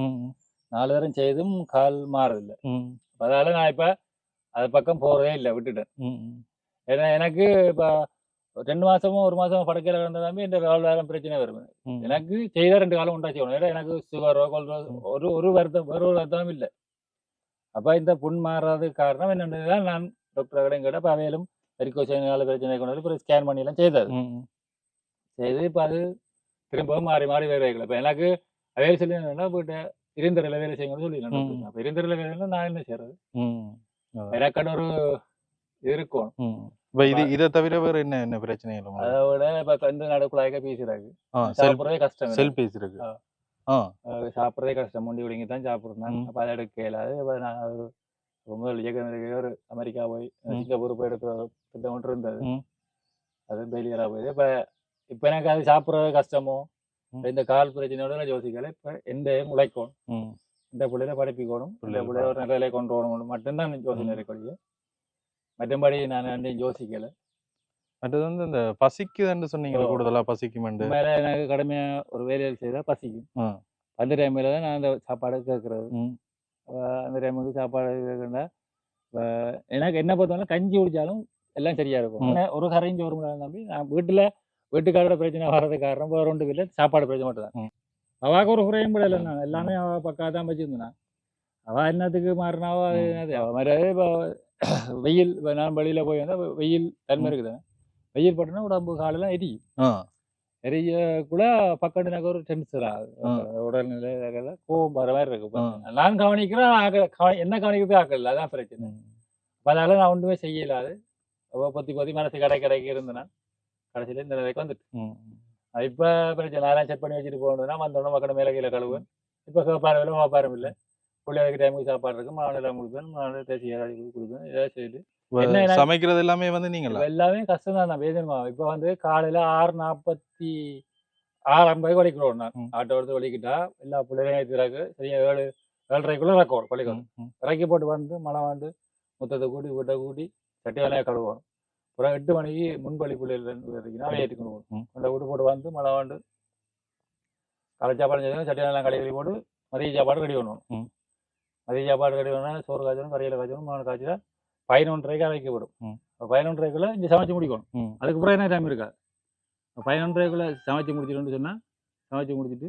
Speaker 2: நாலு தரம் செய்தும் கால் மாறதில்லை. அதனால நான் இப்போ அது பக்கம் போறதே இல்லை விட்டுட்டேன். ஏன்னா எனக்கு இப்போ ரெண்டு மாசமும் ஒரு மாசமும் படுக்கையில் கிடந்ததாமே இந்த வாழ்வாதாரம் பிரச்சனை வரும். எனக்கு செய்த ரெண்டு காலம் உண்டாச்சு ஏன்னா எனக்கு சுகரோ கொல்றோ ஒரு ஒரு வருத்தம் ஒரு ஒரு வருத்தமும் இல்லை அப்போ இந்த புண் மாறாததுக்கு காரணம் என்னன்றதுதான் நான் டாக்டர் கடையும் கேட்ட அப்போ அவையிலும் வெரிக்கோசைனால பிரச்சனை கொண்டு அப்புறம் ஸ்கேன் பண்ணி எல்லாம் செய்தது. செய்து இப்போ அது திரும்பவும் மாறி மாறி வேறு வைக்கல இப்போ எனக்கு அவையில் சொல்லி என்னன்னா போயிட்டு இருந்தரில் வேலை செய்யணும்னு சொல்லி
Speaker 1: ம்.
Speaker 2: அப்போ இருந்தரில் வேலை நான் என்ன செய்யறது. எனக்கான ஒரு இருக்கும்.
Speaker 1: இப்ப இது இதை தவிர வேற என்ன என்ன பிரச்சனைகள் உங்களுக்கு?
Speaker 2: அதை விட இப்போ கந்து நடுக்குள்ளாக பேசுறாங்க சாப்பிட்றதே கஷ்டம்
Speaker 1: செல்
Speaker 2: அஹ் சாப்பிட்றதே கஷ்டம் முண்டி விடுங்கி தான் சாப்பிட்றேன். அப்போ அதை எடுக்க இயலாது அப்போ நான் ஒரு முதல் இயக்கம் ஒரு அமெரிக்கா போய். சிங்கப்பூர் போய் எடுக்கிற திட்டம் ஒன்று இருந்தது. அது ஃபெயிலியராக போயிது இப்போ இப்போ எனக்கு அது சாப்பிட்றது கஷ்டமோ. இந்த கால் பிரச்சனையோட யோசிக்கல இப்போ எந்த உழைக்கணும்
Speaker 1: ம்.
Speaker 2: இந்த பிள்ளையில படிப்பிக்கணும் இந்த பிள்ளைய ஒரு நிலையில கொண்டு வரணும் மட்டும்தான் யோசனை. இருக்கக்கூடிய மற்றபடி நான் வந்து யோசிக்கல.
Speaker 1: மற்றது வந்து இந்த பசிக்குதுன்னு சொன்னீங்க. கூடுதலா பசிக்குமெண்டு.
Speaker 2: மேலே எனக்கு கடுமையா ஒரு வேலையில் செய்தால் பசிக்கும். அந்த டைமில் தான் நான் அந்த சாப்பாடு கேட்குறது. அந்த டைமுக்கு சாப்பாடு கேட்குறேன் எனக்கு என்ன பொறுத்தவரை கஞ்சி குடிச்சாலும் எல்லாம் சரியா இருக்கும். ஒரு கரையும் சோறு நம்பி நான் வீட்டில் வீட்டுக்காரோட பிரச்சனை வர்றது காரணம் வேற இல்லை. சாப்பாடு பிரச்சனை மட்டும் தான். அவாக்கு ஒரு குறையும் படல நான். எல்லாமே அவ பக்கா தான் வச்சிருந்தேன் அவ என்னத்துக்கு மாறினாவோ அது. என்னது அவ மாதிரி இப்போ வெயில் இப்போ நான் வெளியில போய் வந்தா வெயில் தன்மை
Speaker 1: ம்.
Speaker 2: இருக்குது வெயில் பட்டுனா உடம்பு காலெல்லாம் எரியும்
Speaker 1: ஆ
Speaker 2: எரியக்குள்ள பக்கத்து எனக்கு ஒரு
Speaker 1: ஆ.
Speaker 2: ஆகுது உடல்நிலை கோவம் வர மாதிரி இருக்கு. நான் கவனிக்கிறேன் என்ன கவனிக்கிறது ஆக்கல அதான் பிரச்சனை அதனால நான் ஒன்றுமே செய்யலாது பொத்தி பொத்தி மனசு கடை கடைக்கு இருந்தேன் கடைசியில இந்த நிலைக்கு வந்துட்டு இப்ப பிரச்சனை அதெல்லாம் செட் பண்ணி வச்சுட்டு போகணும்னா வந்தோடனே மக்கள் மேலே கீழே கழுவுவேன் இப்ப இல்லை வாப்பாரம் இல்லை பிள்ளைகளுக்கு டைமுக்கு சாப்பாடு இருக்கு மாநிலம் கொடுப்பேன் மாநில தேசிய கொடுப்பேன் ஏதாவது செய்து.
Speaker 1: சமைக்கிறது எல்லாமே வந்து
Speaker 2: இப்ப எல்லாமே கஷ்டம் தான் வேதனமா இப்போ வந்து காலையில ஆறு நாற்பத்தி ஆறு ஐம்பது வலிக்கிறோம் நான். ஆட்டோ எடுத்து வலிக்கிட்டா எல்லா பிள்ளைகளையும் ஏற்றுறாக்கு சரியா ஏழு ஏழரைக்குள்ள இறக்கணும் பள்ளிக்கூடம். இறக்கி போட்டு வந்து மழை வந்து முத்தத்தை கூட்டி வீட்டை கூட்டி சட்டி வேலையை கழுவணும். அப்புறம் எட்டு மணிக்கு முன்பள்ளி பிள்ளைகள் ஏற்றிக்கணும்
Speaker 1: ம்.
Speaker 2: அந்த வீட்டு போட்டு வந்து மழை வந்து காலை சாப்பாடு செஞ்சு சட்டி வேலை கழுவி போட்டு மதிய சாப்பாடு ரெடி பண்ணணும்.
Speaker 1: ம்.
Speaker 2: மதிய சாப்பாடு பண்ணால் சோறு காய்ச்சணும் கறியில் காய்ச்சணும் மாவு காய்ச்சா பதினொன்றரைக்கு அரைக்க விடும். பதினொன்றரைக்குள்ள இங்கே சமைச்சு முடிக்கணும். அதுக்கப்புறம் என்ன டைம் இருக்கா? பதினொன்றரைக்குள்ள சமைச்சு முடிச்சிட்டோம்னு சொன்னால் சமைச்சு முடிச்சிட்டு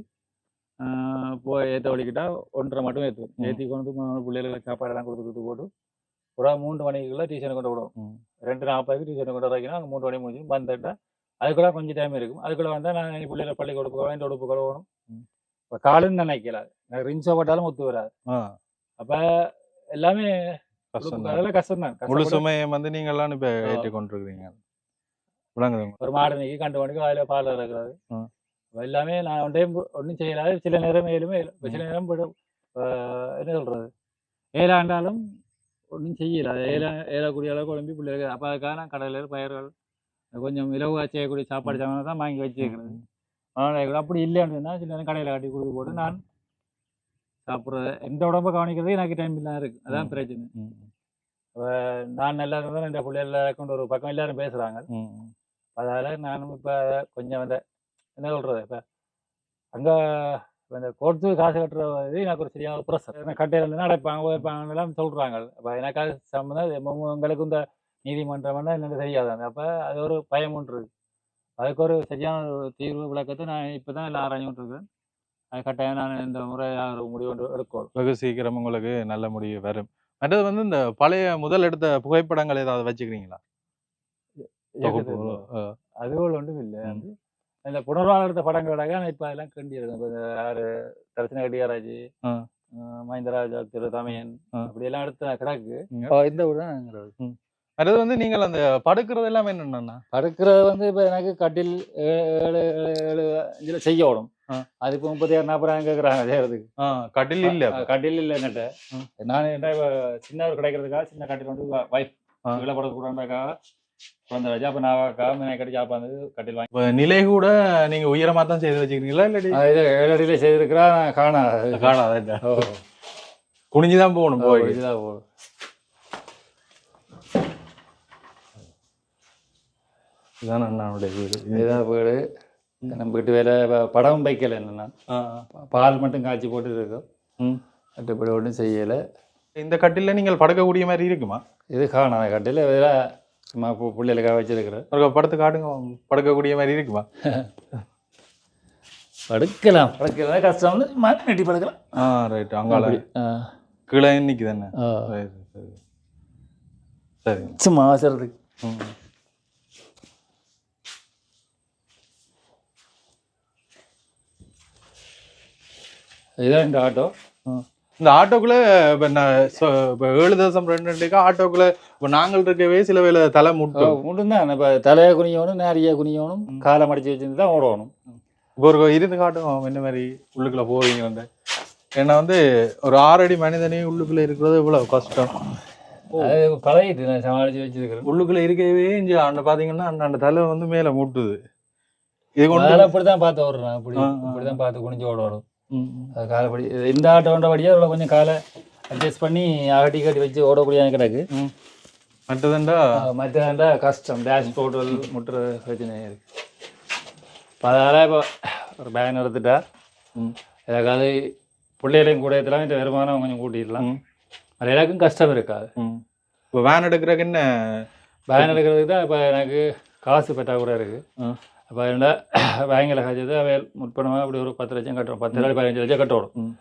Speaker 2: போய் ஏற்ற வலிக்கிட்டா ஒன்றரை மட்டும் ஏற்றுவோம். ஏற்றி கொண்டு பிள்ளைகளுக்கு சாப்பாடெல்லாம் கொடுத்து கொடுத்து போட்டு ஒரு மூன்று மணிக்குள்ள டியூஷனை கொண்டு விடுவோம். ரெண்டு நாற்பதுக்கு டியூஷனை கொண்டு வரைக்கணும் அங்கே மூன்று மணி முடிஞ்சு வந்துட்டா அதுக்குள்ள கொஞ்சம் டைம் இருக்கும். அதுக்குள்ள வந்தால் நான் என் பிள்ளைகளை பள்ளி கொடுப்பு வேண்டிய உடுப்பு கழுவணும். இப்போ காலுன்னு நினைக்கல. எனக்கு ரின்ஸோ போட்டாலும் ஒத்து வராது. அப்போ எல்லாமே. அதெல்லாம் கஷ்டம் தான்
Speaker 1: முழு சுமையை வந்து நீங்க எல்லாம் இப்ப. ஏற்றி கொண்டிருக்கிறீங்க. விளங்குதுங்க.
Speaker 2: ஒரு மாடு நீக்கி கண்டு மணிக்கு அதில் பால் இறக்குறது எல்லாமே நான் ஒன் டைம் ஒன்றும் செய்யலாது. சில நேரம் இப்ப சில நேரம் போய்டும் என்ன சொல்றது? ஏழாண்டாலும் ஒன்றும் செய்யல. அது ஏழா ஏழக்கூடிய அளவுக்கு குழம்பி பிள்ளைகள் அப்போ அதுக்காக நான் பயிர்கள் கொஞ்சம் இலவாக செய்யக்கூடிய சாப்பாடு சாமான் தான் வாங்கி வச்சுருக்கிறது. அதனால் அப்படி இல்லைன்னு சொன்னால் சில நேரம் கடையில் கட்டி கொடுத்து போட்டு நான் சாப்பிட்றது எந்த உடம்ப கவனிக்கிறது எனக்கு டைம் இல்லாம இருக்கு. அதான். பிரச்சனை. நான் நல்லா இருந்தால் இந்த பிள்ளைகளை கொண்டு ஒரு பக்கம் எல்லாரும்
Speaker 1: ம்.
Speaker 2: அதால நானும் இப்போ கொஞ்சம் அந்த என்ன சொல்றது இப்போ அங்கே இந்த கொடுத்து காசு கட்டுற இது எனக்கு ஒரு சரியான ப்ரெஷர் கட்டையில் நடப்பாங்க வைப்பாங்க எல்லாம் சொல்கிறாங்க அப்போ எனக்கு அது சம்மந்தம் உங்களுக்கு இந்த நீதிமன்றம்னா என்னென்னு தெரியாது. அப்போ அது ஒரு பயம் ஒன்று இருக்கு. அதுக்கு ஒரு சரியான ஒரு தீர்வு விளக்கத்தை நான் இப்போ தான் எல்லாம் ஆராய்ஞ்சிட்டு இருக்கேன். கட்டாயம் நான் இந்த முறை முடிவு எடுக்கணும்
Speaker 1: வெகு சீக்கிரம் உங்களுக்கு நல்ல முடிவு வரும். மற்றது வந்து இந்த பழைய முதல் எடுத்த புகைப்படங்கள் ஏதாவது வச்சுக்கிறீங்களா?
Speaker 2: அதுகள் ஒன்றும் இல்லை. இந்த புனர்வாழ்வு எடுத்த படங்களோட நான் இப்போ அதெல்லாம் கண்டி இருக்கேன் யாரு? தரிசன கட்டியாராஜ். மஹிந்தராஜா திரு தமையன்
Speaker 1: ஆ.
Speaker 2: அப்படியெல்லாம் எடுத்த கிடக்கு. இந்த ஊர் தான்
Speaker 1: மற்றது வந்து நீங்கள் அந்த படுக்கிறது எல்லாமே என்னன்னா
Speaker 2: படுக்கிறது வந்து இப்போ எனக்கு கட்டில் ஏழு ஏழு இதில் செய்யணும்
Speaker 1: ஆ.
Speaker 2: அது இப்போ முப்பத்தி ஆறு நாற்பதாயிரம் கேட்குறாங்க செய்யறதுக்கு
Speaker 1: ஆ, கட்டில் இல்ல
Speaker 2: கட்டில் இல்லை என்னட்ட. நான் என்ன இப்ப சின்ன ஒரு கிடைக்கிறதுக்காக சின்ன கட்டில் வந்து வைஃப்
Speaker 1: ஆ.
Speaker 2: இவ்வளோ படக்கூடாதுக்காக குழந்தை வச்சு அப்போ நான் காம கட்டி சாப்பாந்து கட்டில் வாங்கி
Speaker 1: இப்ப நிலை கூட நீங்க உயரமா தான் செய்து வச்சுக்கிறீங்களா இல்லாட்டி
Speaker 2: இது ஏழு அடியில் செய்திருக்கிறா நான் காணாது.
Speaker 1: காணாத
Speaker 2: ஓ.
Speaker 1: குனிஞ்சுதான் போகணும் போய்.
Speaker 2: இதுதான் போதும்
Speaker 1: இதுதான் அண்ணாவுடைய வீடு. இது-
Speaker 2: இதுதான் வீடு. நம்ம வீட்டு வேலை படம் வைக்கல என்னன்னா. பால் மட்டும் காய்ச்சி போட்டு இருக்கோம்
Speaker 1: ம்.
Speaker 2: மற்றபடி ஒன்றும் செய்யலை.
Speaker 1: இந்த கட்டில நீங்கள் படுக்கக்கூடிய மாதிரி இருக்குமா?
Speaker 2: இது காணாத கட்டில் வேலை சும்மா பிள்ளைகளுக்காக வச்சிருக்கிறேன்
Speaker 1: ஒரு படுத்து காட்டுங்க. படுக்கக்கூடிய மாதிரி இருக்குமா?
Speaker 2: படுக்கலாம். படுக்கலாம் கஷ்டம். நட்டி படுக்கலாம்.
Speaker 1: ஆ ரைட் அங்கால. கீழே இன்னைக்கு தானே. சரி.
Speaker 2: சும்மா அவசரத்துக்கு.
Speaker 1: ம்.
Speaker 2: இதுதான் இந்த ஆட்டோ
Speaker 1: இந்த ஆட்டோக்குள்ள இப்ப நான் ஏழு தசம் ரெண்டு ரெண்டுக்கு ஆட்டோக்குள்ள இப்ப நாங்கள் இருக்கவே சில வேலை தலை முட்டும்.
Speaker 2: உண்டுந்தான் இப்போ தலையை குனியணும் நேரிய குனியணும் காலை மடிச்சு வச்சிருந்து தான் ஓடணும்
Speaker 1: இப்போ ஒரு இருந்து காட்டும் என்ன மாதிரி உள்ளுக்குள்ள போவீங்க வந்து? ஏன்னா வந்து ஒரு ஆறு அடி மனிதனே உள்ளுக்குள்ள இருக்கிறது இவ்வளவு கஷ்டம்.
Speaker 2: அது பழகிட்டு நான் சமாளிச்சு வச்சிருக்கிறேன்.
Speaker 1: உள்ளுக்குள்ள இருக்கவே இங்க அந்த பாத்தீங்கன்னா அந்த தலை வந்து மேல முட்டுது. இது கொண்டு
Speaker 2: இப்படி தான் பார்த்து ஓடுறேன். அப்படி இப்படி தான் பார்த்து குனிஞ்சு ஓட வரும்
Speaker 1: ம், ம்.
Speaker 2: அது காலைப்படி இந்த ஆட்டோன்றபடியாக அதில் கொஞ்சம் காலை அட்ஜஸ்ட் பண்ணி அகட்டி கட்டி வச்சு ஓடக்கூடிய கிடக்கு.
Speaker 1: மற்றதுண்டா
Speaker 2: மற்ற கஷ்டம் டேஷ் போர்டு முட்டுற பிரச்சனை இருக்கு இப்போ அதனால் இப்போ ஒரு பேன் எடுத்துட்டா
Speaker 1: ம்.
Speaker 2: ஏதாவது பிள்ளைகளையும் கூட ஏற்றலாம் இந்த வருமானம் கொஞ்சம் கூட்டிடலாம். அது எனக்கும் கஷ்டம் இருக்காது.
Speaker 1: இப்போ வேன் எடுக்கிறதுக்கு என்ன
Speaker 2: பேன் எடுக்கிறதுக்கு தான் இப்போ எனக்கு காசு பற்றாக்குறை இருக்குது
Speaker 1: ம்.
Speaker 2: அப்போ என்ன பேங்கில் காய்ச்சது அவையல் முற்பணமாக அப்படி ஒரு பத்து லட்சம் கட்டுறோம். பத்து லட்சம் பதினஞ்சு லட்சம் கட்டணும்.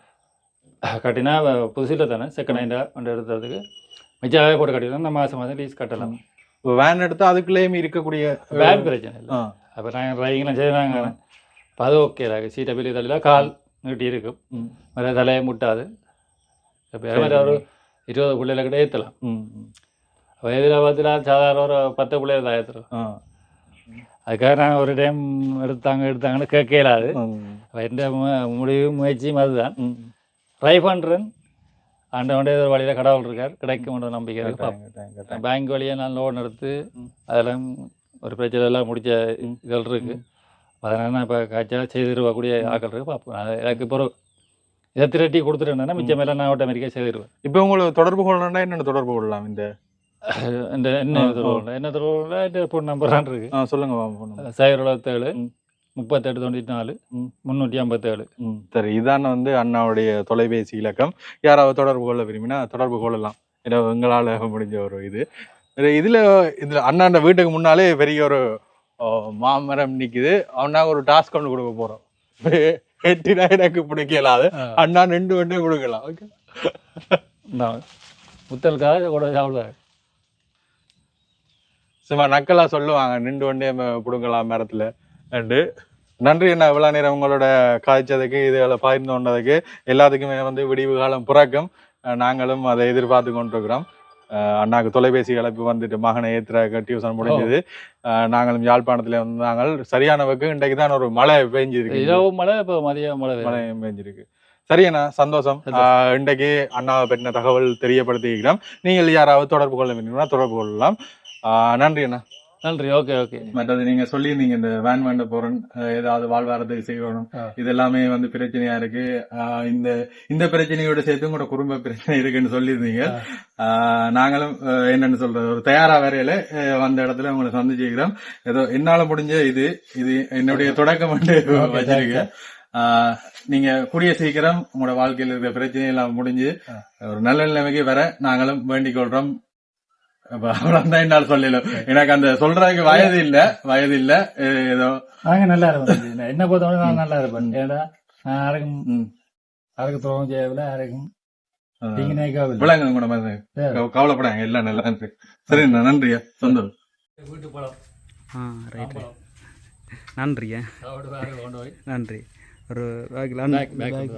Speaker 2: கட்டினா புதுசில் தானே செகண்ட் ஹேண்டாக கொண்டு எடுத்ததுக்கு. மிச்சமாகவே போட்டு கட்டினா நம்ம மாதம் மாதம் லீஸ் கட்டலாம்.
Speaker 1: இப்போ வேன் எடுத்தா அதுக்குள்ளேயும் இருக்கக்கூடிய
Speaker 2: பேன் பிரச்சனை இல்லை. அப்போ நாங்கள் டிரைவிங்லாம் செய்தாங்க அப்போ அது ஓகே இருக்கு சீட்டை பெரிய தலையில் கால் நீட்டி இருக்கும். வேறு தலையை முட்டாது. இப்போ ஒரு இருபது பிள்ளைகளை கூட ஏற்றலாம். அப்போ ஹைதராபாத்தில் சாதாரண ஒரு பத்து பிள்ளைகள் தான் ஏற்றுறோம். அதுக்காக நான் ஒரு டைம் எடுத்தாங்க எடுத்தாங்கன்னு கேட்க இயலாது. எந்த மு- முடிவு முயற்சியும் அதுதான். ட்ரை பண்ணுறேன் ஆண்டவண்டே ஒரு வழியில் கடவுள் இருக்கார் கிடைக்கும்ன்ற நம்பிக்கை இருக்கு. பேங்க் வழியாக நான் லோன் எடுத்து. அதெல்லாம் ஒரு பிரச்சனை எல்லாம் முடிச்ச
Speaker 1: ம்.
Speaker 2: இதழ் இருக்கு. அதனால் நான் இப்போ காய்ச்சல் செய்திருவக்கூடிய ஆக்கள் இருக்கு. பார்ப்போம் எனக்கு இப்போ இதை திரட்டி கொடுத்துட்டேன்னா மிச்சம் எல்லாம் நான் ஆட்டோமேட்டிக்காக செய்திருவேன்
Speaker 1: இப்போ உங்களுக்கு தொடர்பு கொள்ளணும்னா என்னென்ன தொடர்பு கொள்ளலாம் இந்த
Speaker 2: இந்த என்ன. தருவோம் என்ன தருவோம் இந்த ஃபோன் நம்பர் தான் இருக்கு
Speaker 1: ஆ சொல்லுங்க.
Speaker 2: சைபர் எழுபத்தேழு. முப்பத்தெட்டு தொண்ணூற்றி நாலு. முந்நூற்றி ஐம்பத்தேழு
Speaker 1: சரி இதான வந்து அண்ணாவுடைய தொலைபேசி இலக்கம் யாராவது தொடர்பு கொள்ள விரும்பினா தொடர்பு கொள்ளலாம். ஏன்னா எங்களால் முடிஞ்ச ஒரு இது. இது- இதுல இதுல அண்ணாண்ட வீட்டுக்கு முன்னாலே பெரிய ஒரு மாமரம் நிக்குது. அவனா ஒரு டாஸ்க் ஒன்று கொடுக்க போறோம். எட்டினா எனக்கு பிடிக்கலாது அண்ணா ரெண்டு வண்டே கொடுக்கலாம். ஓகே. *laughs*
Speaker 2: முத்தலுக்காக கூட சாப்பிடுவார்
Speaker 1: சும்மா நக்கலா சொல்லுவாங்க நின்று கொண்டே பிடுங்கலாம் மரத்துல. ரெண்டு நன்றி அண்ணா இவ்வளவு நேரம் உங்களோட காய்ச்சதுக்கு இதுகளை பகிர்ந்து கொண்டதுக்கு எல்லாத்துக்குமே வந்து விடிவு காலம் பிறக்கும். நாங்களும் அதை எதிர்பார்த்து கொண்டிருக்கிறோம். அண்ணாக்கு தொலைபேசி அழைப்பு வந்துட்டு மகனை ஏத்துற டியூஷன் முடிஞ்சது. நாங்களும் யாழ்ப்பாணத்துல வந்தாங்க சரியானவுக்கு இன்றைக்கு தான் ஒரு மழை பெஞ்சிருக்கு.
Speaker 2: இரவு மழை இப்போ மதிய மழை.
Speaker 1: மழை பெஞ்சிருக்கு. சரி அண்ணா சந்தோஷம். இன்றைக்கு அண்ணாவை பற்றின தகவல் தெரியப்படுத்திக்கிறோம் நீங்கள் யாராவது தொடர்பு கொள்ள வேண்டும்னா தொடர்பு கொள்ளலாம். நன்றி அண்ணா.
Speaker 2: நன்றி ஓகே ஓகே.
Speaker 1: மற்றது நீங்க சொல்லியிருந்தீங்க இந்த வேன் வேண்ட போறேன் ஏதாவது வாழ்வாரத்துக்கு செய்யணும். இது எல்லாமே வந்து பிரச்சனையா இருக்கு. ஆஹ் இந்த இந்த பிரச்சனையோட சேர்த்து உங்களோட குடும்ப பிரச்சனை இருக்குன்னு சொல்லியிருந்தீங்க. ஆஹ் நாங்களும் என்னன்னு சொல்றது ஒரு தயாரா வரையில ஆஹ் வந்த இடத்துல உங்களை சந்திச்சுக்கிறோம். ஏதோ என்னால முடிஞ்ச இது இது என்னுடைய தொடக்கம் வந்து வச்சிருக்கேன் ஆஹ் நீங்க கூடிய சீக்கிரம் உங்களோட வாழ்க்கையில் இருக்கிற பிரச்சனை எல்லாம் முடிஞ்சு ஒரு நல்ல நிலைமைக்கு வர நாங்களும் வேண்டிக் கொள்றோம். அவ்வளவுதான் என்னால் சொல்லல எனக்கு அந்த சொல்றதுக்கு வயது இல்ல வயது இல்ல ஏதோ.
Speaker 2: நாங்க நல்லா இருப்போம் என்ன பொறுத்தவரை நான் நல்லா இருப்பேன். ஏடா நான் யாருக்கும் யாருக்கும் துரோகம் செய்யவில்லை யாருக்கும்
Speaker 1: கூட கவலைப்படாங்க எல்லாம் நல்லா இருக்கு. சரி நன்றியா? சந்தோஷம்
Speaker 2: வீட்டு பழம்
Speaker 3: ஆ ரைட் நன்றியா? நன்றி. ஒரு
Speaker 2: பேக் பேக்.